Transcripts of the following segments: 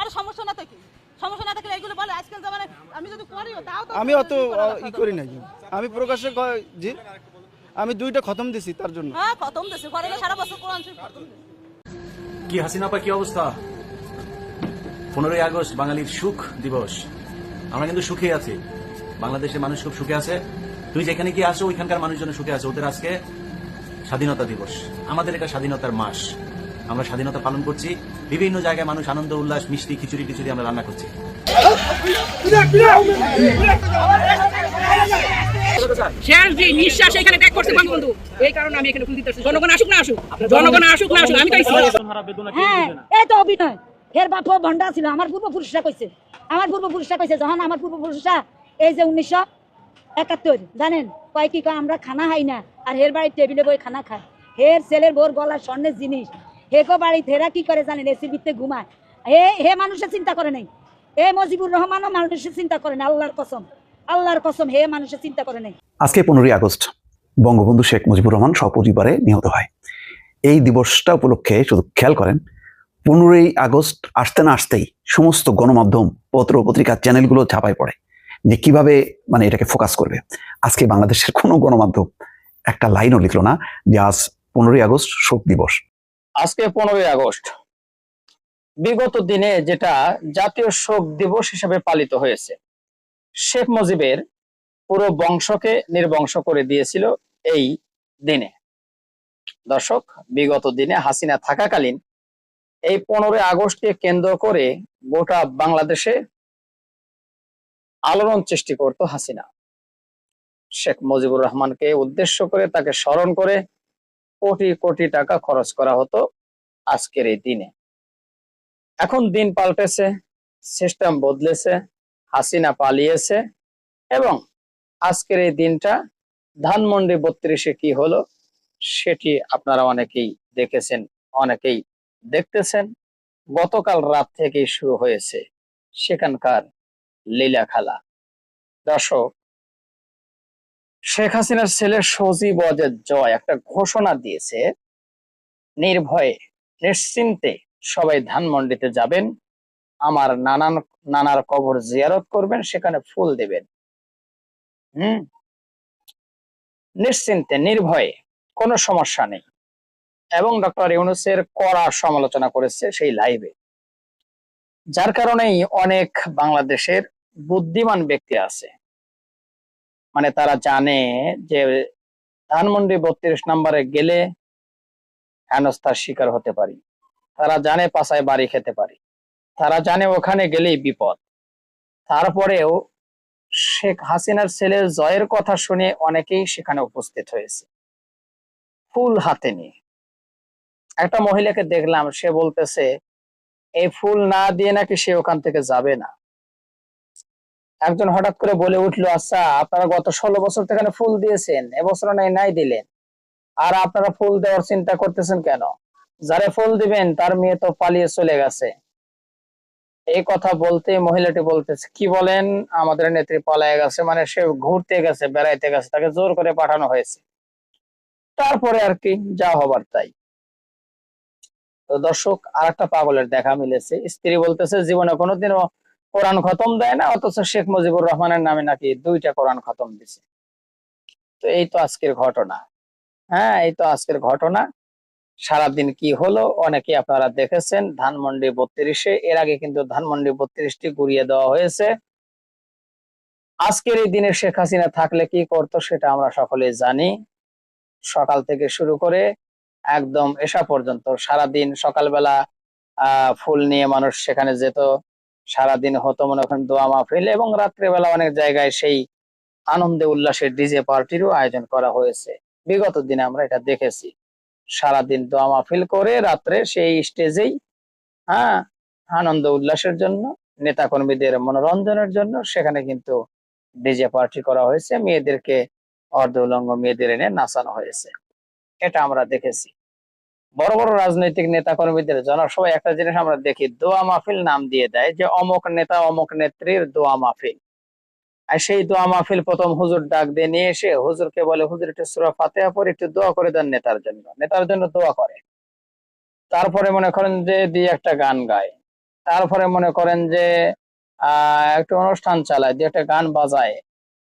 আরে সমস্যা না তো কি সমস্যা না থাকলে এগুলো বলে আজকাল জামানে আমি যদি করিও তাও তো আমি অত ই করি নাই। আমি প্রকাশ্যে জি? আমি দুইটা খতম দিছি তার জন্য। হ্যাঁ খতম দেশে ঘরে সারা বছর কোরআন শরীফ খতম কি হাসিনা পা কি অবস্থা? পনেরোই আগস্ট বাঙালির সুখ দিবস। আমরা কিন্তু সুখে আছি। বাংলাদেশের মানুষ খুব সুখে আছে। তুই যেখানে কি আসো ওইখানকার মানুষজন সুখে আছে। ওদের আজকে স্বাধীনতা দিবস। আমাদের এটা স্বাধীনতার মাস। আমরা স্বাধীনতা পালন করছি। বিভিন্ন জায়গায় মানুষ আনন্দ উল্লাস মিষ্টি খিচুড়ি টিচুড়ি আমরা রান্না করছি। শেষ যে নিঃশ্বাস এখানে ত্যাগ করছে বঙ্গবন্ধু এই কারণে আমি এখানে ফুল দিতে জনগণ আসুক না আসুক জনগণ আসুক না আসুক আমি তাই হ্যাঁ এই তো অভিনয়। এর বাপ ভন্ডা ছিল আমার পূর্বপুরুষরা কইছে। আমার পূর্বপুরুষরা কইছে যখন আমার পূর্বপুরুষরা এই যে উনিশশো একাত্তর জানেন? কয় কি কয় আমরা খানা খাই না আর হের বাড়ির টেবিলে বই খানা খায়। হের ছেলের বোর গলার স্বর্ণের জিনিস হেগো বাড়ি হেরা কি করে জানেন? ভিতরে ঘুমায়। হে হে মানুষের চিন্তা করে নাই। এ মজিবুর রহমানও মানুষের চিন্তা করে না আল্লাহর কসম। আল্লাহর কসম, হে মানুষের চিন্তা করে নাই। আজকে পনেরোই আগস্ট, বঙ্গবন্ধু শেখ মুজিবুর রহমান সপরিবারে নিহত হয়। এই দিবসটা উপলক্ষে শুধু খেয়াল করেন, পনেরোই আগস্ট আসতে না আসতেই সমস্ত গণমাধ্যম, পত্র, পত্রিকা, চ্যানেলগুলো ঝাঁপায় পড়ে যে কীভাবে মানে এটাকে ফোকাস করবে। আজকে বাংলাদেশের কোনো গণমাধ্যম একটা লাইনও লিখলো না যে আজ পনেরোই আগস্ট শোক দিবস। আজকে পনেরোই আগস্ট। বিগত দিনে যেটা জাতীয় শোক দিবস হিসেবে পালিত হয়েছে, শেখ মুজিবের পুরো বংশকে নির্বংশ করে দিয়েছিল এই দিনে। দর্শক, বিগত দিনে হাসিনা থাকাকালীন এই পনেরোই আগস্টকে কেন্দ্র করে গোটা বাংলাদেশে আলোড়ন সৃষ্টি করত হাসিনা। শেখ মুজিবুর রহমানকে উদ্দেশ্য করে তাকে স্মরণ করে কোটি কোটি টাকা খরচ করা হতো আজকের এই দিনে। এখন দিন পাল্টেছে সিস্টেম বদলেছে, হাসিনা পালিয়েছে এবং আজকের এই দিনটা ধানমন্ডি বত্রিশে কি হলো সেটি আপনারা অনেকেই দেখেছেন, অনেকেই দেখতেছেন। গতকাল রাত থেকেই শুরু হয়েছে সেখানকার লীলা খেলা দর্শক শেখ হাসিনার ছেলে সজীব অজের জয় একটা ঘোষণা দিয়েছে, নির্ভয়ে, নিশ্চিন্তে সবাই ধানমন্ডিতে যাবেন, আমার নানান, নানার কবর জিয়ারত করবেন, সেখানে ফুল দেবেন। হম? নিশ্চিন্তে, নির্ভয়ে, কোনো সমস্যা নেই। এবং ডক্টর ইউনুসের কড়া সমালোচনা করেছে সেই লাইভে। যার কারণেই অনেক বাংলাদেশের বুদ্ধিমান ব্যক্তি আছে। মানে তারা জানে যে ধানমন্ডি বত্রিশ নম্বরে গেলে হেনস্থার শিকার হতে পারি। তারা জানে পাশায় বাড়ি খেতে পারি। তারা জানে ওখানে গেলেই বিপদ। তারপরেও শেখ হাসিনার ছেলের জয়ের কথা শুনে অনেকেই সেখানে উপস্থিত হয়েছে। ফুল হাতে নিয়ে। একটা মহিলাকে দেখলাম, সে বলতেছে, এই ফুল না দিয়ে নাকি সে ওখান থেকে যাবে না? একজন হঠাৎ করে বলে উঠল আচ্ছা আপনারা গত ষোলো বছর থেকে ফুল দিয়েছেন, এবছর নাই নাই দিলেন। আর আপনারা ফুল দেওয়ার চিন্তা করতেছেন কেন? যারে ফুল দিবেন, তার মেয়ে তো পালিয়ে চলে গেছে। এই কথা বলতে মহিলাটি বলতেছে, কি বলেন? আমাদের নেত্রী পালায় গেছে মানে সে ঘুরতে গেছে, বেড়াইতে গেছে, তাকে জোর করে পাঠানো হয়েছে। তারপরে আর কি, যা হবার তাই। তো দর্শক আর একটা পাগলের দেখা মিলেছে। স্ত্রী বলতেছে, জীবনে কোনোদিনও কোরআন খতম দেয় না, অথচ শেখ মুজিবুর রহমানের নামে নাকি দুইটা কোরআন খতম দিছে। তো এই তো আজকের ঘটনা। হ্যাঁ এই তো আজকের ঘটনা। সারাদিন কি হলো অনেকে আপনারা দেখেছেন, ধানমন্ডি বত্রিশে। এর আগে কিন্তু ধানমন্ডি বত্রিশটি ঘুরিয়ে দেওয়া হয়েছে। আজকের এই দিনে শেখ হাসিনা থাকলে কি করতো সেটা আমরা সকলে জানি। সকাল থেকে শুরু করে একদম এসা পর্যন্ত। সারাদিন সকালবেলা, আহ, ফুল নিয়ে মানুষ সেখানে যেত। সারাদিন হতো, মনে করেন দোয়া মাহফিল এবং রাত্রেবেলা অনেক জায়গায় সেই আনন্দে উল্লাসের ডিজে পার্টিরও আয়োজন করা হয়েছে। বিগত দিনে আমরা এটা দেখেছি। সারাদিন দোয়া মাহফিল করে রাত্রে সেই স্টেজেই হ্যাঁ আনন্দ উল্লাসের জন্য, নেতাকর্মীদের মনোরঞ্জনের জন্য সেখানে কিন্তু ডিজে পার্টি করা হয়েছে। মেয়েদেরকে অর্ধ উলঙ্গ মেয়েদের এনে নাচানো হয়েছে। এটা আমরা দেখেছি। বড় বড় রাজনৈতিক নেতা কর্মীদের জনসভায় একটা জিনিস আমরা দেখি, দোয়া মাহফিল নাম দিয়ে দেয় যে, অমুক নেতা, অমুক নেত্রীর দোয়া মাহফিল। আর সেই দোয়া মাহফিল প্রথম হুজুর ডাক দিয়ে নিয়ে এসে হুজুরকে বলে, হুজুর, একটু সুরা ফাতেহা পরে একটু দোয়া করে দেন নেতার জন্য। নেতার জন্য দোয়া করে। তারপরে মনে করেন যে দিয়ে একটা গান গায়। তারপরে মনে করেন যে, আহ, একটা অনুষ্ঠান চালায় দিয়ে একটা গান বাজায়।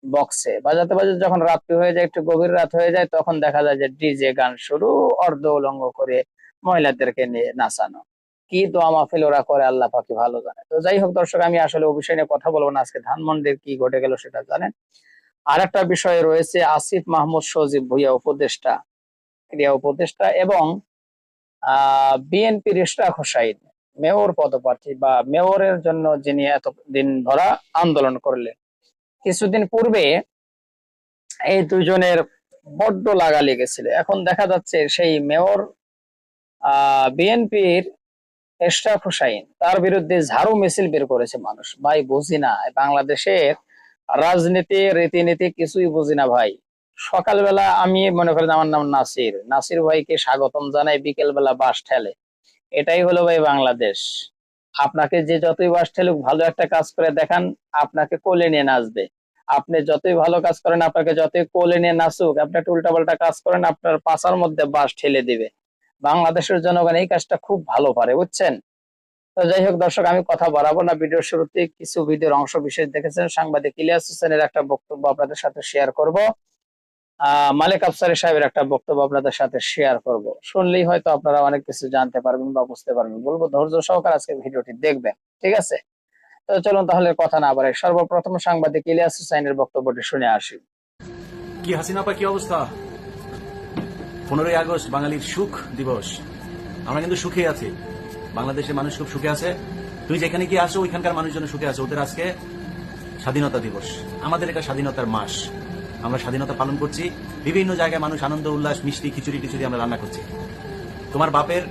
বক্সে বাজাতে বাজাতে যখন রাত্রি হয়ে যায়, একটু গভীর রাত হয়ে যায়, তখন দেখা যায় যে ডিজে গান শুরু, অর্ধ উলঙ্গ করে মহিলাদেরকে নিয়ে নাচানো। কি দোয়া মাহফিল ওরা করে, আল্লাহ পাকি ভালো জানে। তো যাই হোক দর্শক, আমি আসলে ও বিষয় নিয়ে কথা বলব না। আজকে ধানমন্ডির কি ঘটে গেল সেটা জানেন। আর একটা বিষয় রয়েছে, আসিফ মাহমুদ সজীব ভুইয়া উপদেষ্টা ক্রিয়া উপদেষ্টা এবং আহ বিএনপির ইশরাক হোসাইন মেয়র পদপ্রার্থী বা মেয়রের জন্য যিনি এতদিন ধরা আন্দোলন করলেন। কিছুদিন পূর্বে এই দুজনের বড্ড লাগা লেগেছিল। এখন দেখা যাচ্ছে সেই মেয়র বিএনপির এশরাফ হুসাইন, তার বিরুদ্ধে ঝাড়ু মিছিল বের করেছে মানুষ। ভাই, বুঝি না বাংলাদেশের রাজনীতি, রীতিনীতি কিছুই বুঝি না ভাই। সকালবেলা আমি মনে করেন আমার নাম নাসির। নাসির ভাইকে স্বাগতম জানাই, বিকেলবেলা বাস ঠেলে। এটাই হলো ভাই বাংলাদেশ। আপনাকে যে যতই বাস ঠেলুক ভালো একটা কাজ করে দেখান, আপনাকে কোলে নিয়ে নাচবে। আপনি যতই ভালো কাজ করেন, আপনাকে যতই কোলে নিয়ে নাচুক, আপনি একটা উল্টাপাল্টা কাজ করেন, আপনার পাশার মধ্যে বাস ঠেলে দিবে। বাংলাদেশের জনগণ এই কাজটা খুব ভালো পারে, বুঝছেন? তো যাই হোক দর্শক, আমি কথা বাড়াবো না। ভিডিওর শুরুতে কিছু ভিডিওর অংশ বিশেষ দেখেছেন। সাংবাদিক ইলিয়াস হোসেনের একটা বক্তব্য আপনাদের সাথে শেয়ার করব। মালিক আফসারি সাহেবের একটা বক্তব্য আপনাদের সাথে শেয়ার করব। শুনলেই হয়তো আপনারা অনেক কিছু জানতে পারবেন বা বুঝতে পারবেন। বলব ধৈর্য সহকারে আজকে ভিডিওটি দেখবেন, ঠিক আছে? তো চলুন তাহলে কথা না বাড়াই। সর্বপ্রথম সাংবাদিক ইলিয়াস হোসেনের বক্তব্যটি শুনে আসি। কি হাসিনা আপা কি অবস্থা? পনেরোই আগস্ট, বাঙালির সুখ দিবস। আমরা কিন্তু সুখে আছি। বাংলাদেশের মানুষ খুব সুখে আছে। তুই যেখানে গিয়ে আসো, ওইখানকার মানুষজন সুখে আছে। ওদের আজকে স্বাধীনতা দিবস। আমাদের এটা স্বাধীনতার মাস। আমরা স্বাধীনতা পালন করছি। বিভিন্ন জায়গায় মানুষ আনন্দ, উল্লাস, মিষ্টি, খিচুড়ি টিচুড়ি আমরা রান্না করছি। তোমার বাপের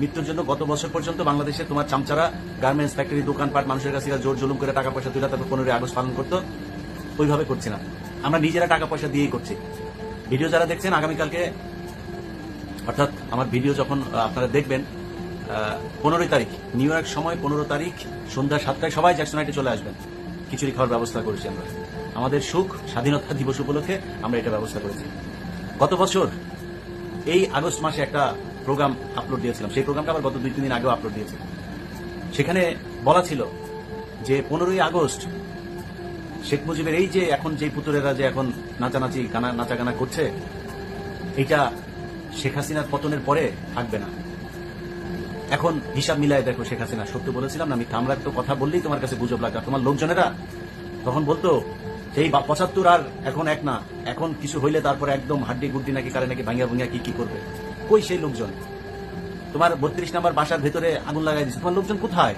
মৃত্যুর জন্য গত বছর পর্যন্ত বাংলাদেশে তোমার চামচারা গার্মেন্টস ফ্যাক্টরি দোকানপাট মানুষের কাছে জোর জুলুম করে টাকা পয়সা তুলে তারপর পনেরোই আগস্ট পালন করতো, ওইভাবে করছি না। আমরা নিজেরা টাকা পয়সা দিয়েই করছি। ভিডিও যারা দেখছেন, আগামীকালকে অর্থাৎ আমার ভিডিও যখন আপনারা দেখবেন পনেরোই তারিখ, নিউ ইয়র্ক সময়, পনেরো তারিখ সন্ধ্যা সাতটায় সবাই জ্যাকসন চলে আসবেন। খিচুড়ি খাওয়ার ব্যবস্থা করেছি আমরা। আমাদের সুখ স্বাধীনতা দিবস উপলক্ষে আমরা এটা ব্যবস্থা করেছি। গত বছর এই আগস্ট মাসে একটা প্রোগ্রাম আপলোড দিয়েছিলাম। সেই প্রোগ্রামটা আবার গত দুই, তিন দিন আগেও আপলোড দিয়েছি। সেখানে বলা ছিল যে পনেরোই আগস্ট শেখ মুজিবের এই যে এখন যে পুতুরেরা যে এখন নাচানাচি, গানা নাচা গানা করছে, এটা শেখ হাসিনার পতনের পরে থাকবে না। এখন হিসাব মিলায় দেখো শেখ হাসিনা, সত্য বলেছিলাম না আমি আমরা তো কথা বললেই তোমার কাছে গুজব আর তোমার লোকজনেরা তখন বলতো সেই পঁচাত্তর আর এখন এক না। এখন কিছু হইলে তারপরে একদম হাড্ডি গুড্ডি নাকি কারে নাকি ভাঙ্গিয়া ভাঙ্গিয়া কি কি করবে? কই সেই লোকজন? তোমার বত্রিশ নাম্বার বাসার ভেতরে আগুন লাগাই দিচ্ছে তোমার লোকজন কোথায়?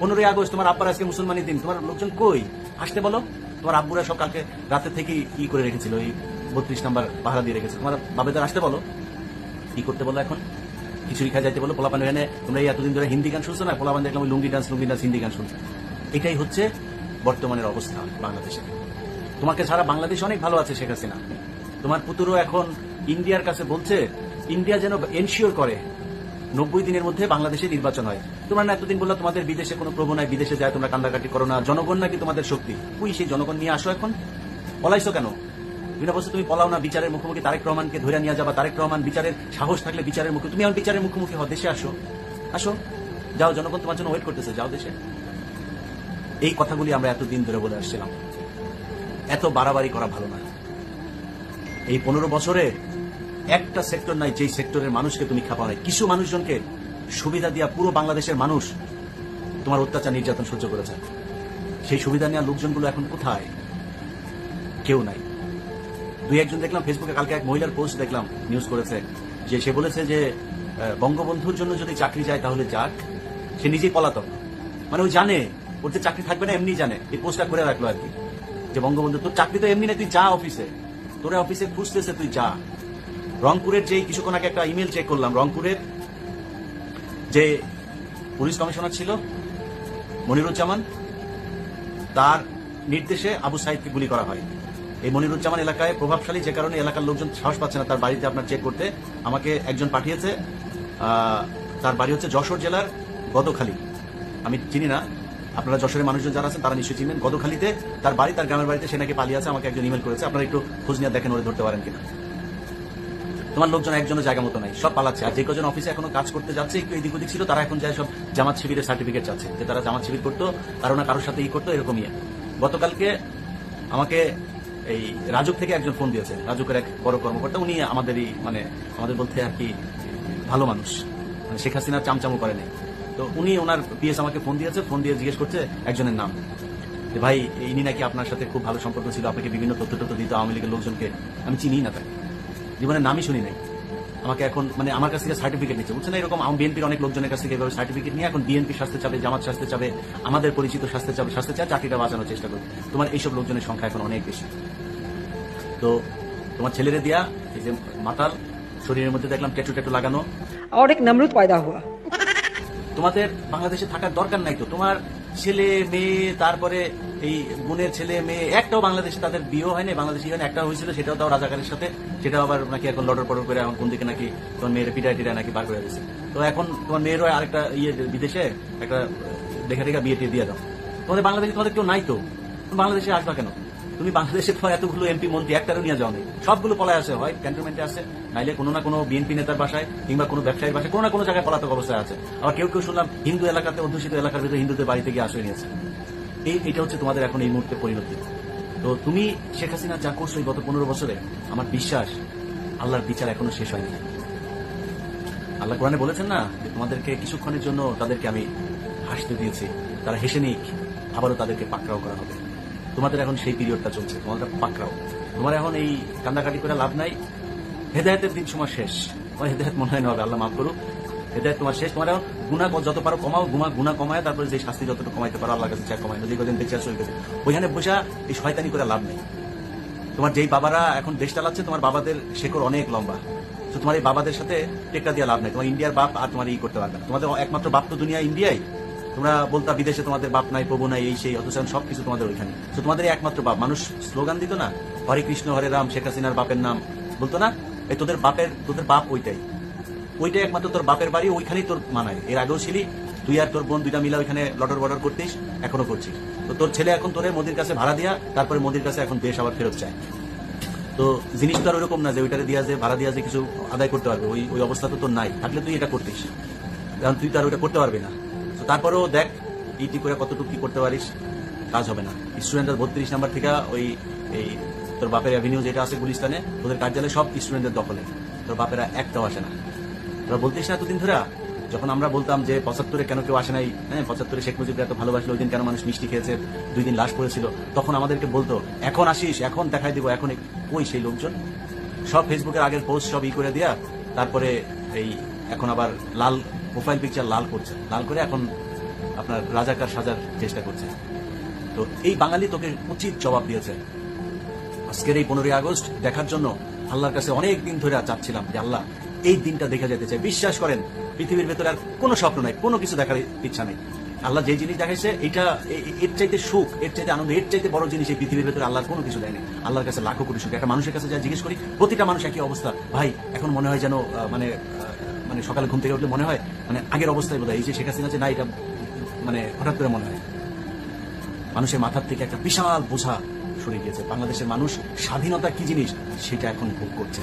পনেরোই আগস্ট তোমার আব্বার আজকে মুসলমানের দিন। তোমার লোকজন কই? আসতে বলো। তোমার আব্বুরা সব কালকে রাতে থেকে ই করে রেখেছিল ওই বত্রিশ নাম্বার পাহারা দিয়ে রেখেছে। তোমার বাবেদার আসতে বলো। কি করতে বলো এখন? খিচুড়ি খাই যাইতে বলো। পোলাপান এখানে তোমরা এই এতদিন ধরে হিন্দি গান শুনছো না? পোলাপান দেখলাম লুঙ্গি ডান্স লুঙ্গি ডান্স হিন্দি গান শুনছো। এটাই হচ্ছে বর্তমানের অবস্থা বাংলাদেশে। তোমাকে ছাড়া বাংলাদেশ অনেক ভালো আছে শেখ হাসিনা। তোমার পুতুরও এখন ইন্ডিয়ার কাছে বলছে, ইন্ডিয়া যেন এনশিওর করে, নব্বই দিনের মধ্যে বাংলাদেশে নির্বাচন হয়। তোমরা না এতদিন বলল, তোমাদের বিদেশে কোনো নাই, বিদেশে যায়, তোমরা কান্দাকাটি করো না। জনগণ নাকি তোমাদের শক্তি? তুই সেই জনগণ নিয়ে আসো এখন। পলাইছো কেন? বিভিন্ন বছর তুমি পলাও না, বিচারের মুখোমুখি তারেক রহমানকে ধরে নিয়ে যাবা। তারেক রহমান বিচারের সাহস থাকলে বিচারের মুখে তুমি এখন বিচারের মুখোমুখি হও, দেশে আসো। আসো। যাও, জনগণ তোমার জন্য ওয়েট করতেছে, যাও দেশে। এই কথাগুলি আমরা এতদিন ধরে বলে আসছিলাম। এত বাড়াবাড়ি করা ভালো না। এই পনেরো বছরে একটা সেক্টর নাই যেই সেক্টরের মানুষকে তুমি খাপা কিছু মানুষজনকে সুবিধা দিয়া পুরো বাংলাদেশের মানুষ তোমার অত্যাচার, নির্যাতন সহ্য করেছে। সেই সুবিধা নেওয়া লোকজনগুলো এখন কোথায়? কেউ নাই। দুই একজন দেখলাম ফেসবুকে কালকে এক মহিলার পোস্ট দেখলাম নিউজ করেছে, যে সে বলেছে যে বঙ্গবন্ধুর জন্য যদি চাকরি যায় তাহলে যাক। সে নিজেই পলাতক। মানে ও জানে, ওর যে চাকরি থাকবে না এমনি জানে। এই পোস্টটা করে রাখল আর কি। যে বঙ্গবন্ধু, তোর চাকরি তো এমনি না তুই যা অফিসে। তোরা অফিসে খুঁজতেছে তুই যা। রংপুরের যে কিছুক্ষণ আগে একটা ইমেল চেক করলাম, রংপুরের যে পুলিশ কমিশনার ছিল, মনিরুজ্জামান, তার নির্দেশে আবু সাইদকে গুলি করা হয়। এই মনিরুজ্জামান এলাকায় প্রভাবশালী যে কারণে এলাকার লোকজন সাহস পাচ্ছে না তার বাড়িতে আপনার চেক করতে, আমাকে একজন পাঠিয়েছে তার বাড়ি হচ্ছে যশোর জেলার গদখালি। আমি চিনি না আপনারা যশোরের মানুষজন যারা আছেন, তারা নিশ্চয়ই চিনবেন। গদখালিতে তার বাড়ি, তার গ্রামের বাড়িতে সে নাকি পালিয়ে আছে, আমাকে একজন ইমেল করেছে। আপনারা একটু খোঁজ নিয়ে দেখেন ওরে ধরতে পারেন কিনা। তোমার লোকজন একজনের জায়গা মতো নাই, সব পালাচ্ছে। আর যে কজন অফিসে এখনও কাজ করতে যাচ্ছে, একটু এদিক ওদিক ছিল, তারা এখন যায় সব জামাত শিবিরের সার্টিফিকেট চাচ্ছে। যে তারা জামাত শিবির করতো কারও না কারোর সাথে ই করতো, এরকমই গতকালকে আমাকে এই রাজুক থেকে একজন ফোন দিয়েছে, রাজুকের এক বড় কর্মকর্তা। উনি আমাদেরই মানে আমাদের বলতে আর কি ভালো মানুষ। মানে শেখ হাসিনা চামচামো করেনি তো উনি ওনার পিএস আমাকে ফোন দিয়েছে ফোন দিয়ে জিজ্ঞেস করছে একজনের নাম যে ভাই ইনি নাকি আপনার সাথে খুব ভালো সম্পর্ক ছিল আপনাকে বিভিন্ন তথ্য তথ্য দিত আওয়ামী লীগের লোকজনকে আমি চিনি না তাকে জীবনের নামই শুনি নাই আমাকে এখন মানে আমার কাছ থেকে সার্টিফিকেট নিচ্ছে বুঝছেন না এরকম বিএনপির অনেক লোকজনের কাছ থেকে এভাবে সার্টিফিকেট নিয়ে এখন বিএনপি শাস্তে চাবে জামাত শাস্তে চাবে আমাদের পরিচিত শাস্তে চাবে শাস্তে চায় চাকরিটা বাঁচানোর চেষ্টা করবে তোমার এইসব লোকজনের সংখ্যা এখন অনেক বেশি তো তোমার ছেলেরে দিয়া এই যে মাতাল শরীরের মধ্যে দেখলাম ট্যাটু ট্যাটু লাগানো और एक नमरूद पैदा हुआ তোমাদের বাংলাদেশে থাকার দরকার নাই তো। তোমার ছেলে, মেয়ে, তারপরে এই বোনের ছেলে, মেয়ে, একটাও বাংলাদেশে তাদের বিয়ে হয়নি, বাংলাদেশে এখানে একটা হয়েছিল, সেটাও তাও রাজাকারের সাথে, সেটাও আবার নাকি এখন লড়র পড়র করে এখন কোন দিকে নাকি তোমার মেয়ের পিটায় টিটায় নাকি বার করে দিয়েছে তো এখন তোমার মেয়েরও আরেকটা ইয়ে বিদেশে, একটা দেখা দেখা বিয়ে টিয়ে দিয়ে দাও। তোমাদের বাংলাদেশে তোমাদের কেউ নাই তো? বাংলাদেশে আসবা কেন? তুমি বাংলাদেশে তোমার এতগুলো এমপি, মন্ত্রী, একটারও নিয়ে যাও সবগুলো পলায় আছে, হয় ক্যান্টনমেন্টে আছে, নাইলে কোনো না কোনো বিএনপি নেতার বাসায় কিংবা কোনো ব্যবসায়ীর বাসায়, কোনো না কোনো জায়গায় পলাতক অবস্থায় আছে। আবার কেউ কেউ শুনলাম হিন্দু এলাকাতে, অধ্যুষিত এলাকার ভিতরে হিন্দুদের বাড়িতে গিয়ে আশ্রয় নিয়েছে। এই, এটা হচ্ছে তোমাদের এখন এই মুহূর্তে পরিণতি। তো তুমি, শেখ হাসিনা যা করছ গত পনেরো বছরে, আমার বিশ্বাস আল্লাহর বিচার এখনও শেষ হয়নি। আল্লাহ কোরআনে বলেছেন না যে তোমাদেরকে কিছুক্ষণের জন্য তাদেরকে আমি হাসতে দিয়েছি। তারা হেসে নিক, আবারও তাদেরকে পাকড়াও করা হবে। তোমাদের এখন সেই পিরিয়ডটা চলছে, তোমাদের পাকড়াও। তোমার এখন এই কান্দাকাটি করে লাভ নাই। হেদায়তের দিন সময় শেষ। তোমার হেদায়ত মনে হয় না হবে, আল্লাহ মাফ করুক। হেদায়ত তোমার শেষ। তোমার এখন গুণা যত পারো কমাও গুণা গুণা কমায়, তারপরে যে শাস্তি যতটুকু কমাইতে পারো আল্লাহ কাছে কমায়। নদী কদিন বেঁচে আসো ওইখানে বসা এই শয়তানি করে লাভ নেই। তোমার যেই বাবারা এখন দেশ চালাচ্ছে, তোমার বাবাদের শেকড় অনেক লম্বা। তো তোমার এই বাবাদের সাথে টেক্কা দিয়ে লাভ নেই। তোমার ইন্ডিয়ার বাপ আর তোমার এই করতে পারবে না। তোমাদের একমাত্র বাপ তো দুনিয়া, ইন্ডিয়াই। তোমরা বলতা বিদেশে তোমাদের বাপ নাই, প্রভু নাই, এই সেই, অথচ সবকিছু তোমাদের ওইখানে। তো তোমাদের একমাত্র বাপ। মানুষ স্লোগান দিত না, হরে কৃষ্ণ, হরে রাম, শেখ হাসিনার বাপের নাম। বলতো না, এই তোদের বাপের, তোদের বাপ ওইটাই। ওইটাই একমাত্র তোর বাপের বাড়ি, ওইখানেই তোর মানায়। এর আগেও ছিলি, তুই আর তোর বোন দুইটা মিলা ওইখানে লটর বর্ডার করতিস, এখনও করছিস। তো তোর ছেলে এখন তোরে মোদির কাছে ভাড়া দিয়া, তারপরে মোদির কাছে এখন দেশ আবার ফেরত চায়। তো জিনিস তো আর ওরকম না যে ওইটারে দিয়া যে, ভাড়া দিয়া যে কিছু আদায় করতে পারবে। ওই ওই অবস্থা তো তোর নাই, থাকলে তুই এটা করতিস। কারণ তুই তো আর ওইটা করতে পারবি না। তারপরেও দেখ ইটি করে কতটুকু কি করতে পারিস, কাজ হবে না। স্টুডেন্টরা বত্রিশ নাম্বার থেকে ওই, এই তোর বাপের অ্যাভিনিউ যেটা আছে গুলিস্তানে তোদের কার্যালয়ে সব স্টুডেন্টদের দখলে। তোর বাপেরা একটাও আসে না। তোরা বলতিস না এতদিন ধরে? যখন আমরা বলতাম যে পঁচাত্তরে কেন কেউ আসে নাই হ্যাঁ পঁচাত্তরে শেখ মুজিবরা এত ভালোবাসলো, ওই দিন কেন মানুষ মিষ্টি খেয়েছে, দুই দিন লাশ পড়েছিল, তখন আমাদেরকে বলতো, এখন আসিস, এখন দেখাই দিব, এখন কই সেই লোকজন? সব ফেসবুকের আগের পোস্ট সব ই করে দিয়া, তারপরে এই এখন আবার লাল প্রোফাইল পিকচার লাল করছে। লাল করে এখন আপনার রাজাকার সাজার চেষ্টা করছে। তো এই বাঙালি তোকে উচিত জবাব দিয়েছে। আজকের এই পনেরোই আগস্ট দেখার জন্য আল্লাহর কাছে অনেক দিন ধরে চাচ্ছিলাম যে আল্লাহ এই দিনটা দেখা যেতে চাই। বিশ্বাস করেন, পৃথিবীর ভেতরে আর কোনো স্বপ্ন নাই, কোনো কিছু দেখার ইচ্ছা নেই। আল্লাহ যে জিনিস দেখাইছে, এটা এর চাইতে সুখ, এর চাইতে আনন্দ, এর চাইতে বড় জিনিস এই পৃথিবীর ভেতরে আল্লাহ কোনো কিছু দেয়নি। আল্লাহর কাছে লাখো কোটি সুখ একটা মানুষের কাছে যা জিজ্ঞেস করি, প্রতিটা মানুষ একই অবস্থা। ভাই, এখন মনে হয় যেন মানে মানে সকালে ঘুম থেকে উঠলে মনে হয় মানে আগের অবস্থায় বোধ এই যে শেখ হাসিনা না এটা মানে হঠাৎ করে মনে হয়। মানুষের মাথার থেকে একটা বিশাল বোঝা সরে গিয়েছে। বাংলাদেশের মানুষ স্বাধীনতা কি জিনিস, সেটা এখন ভোগ করছে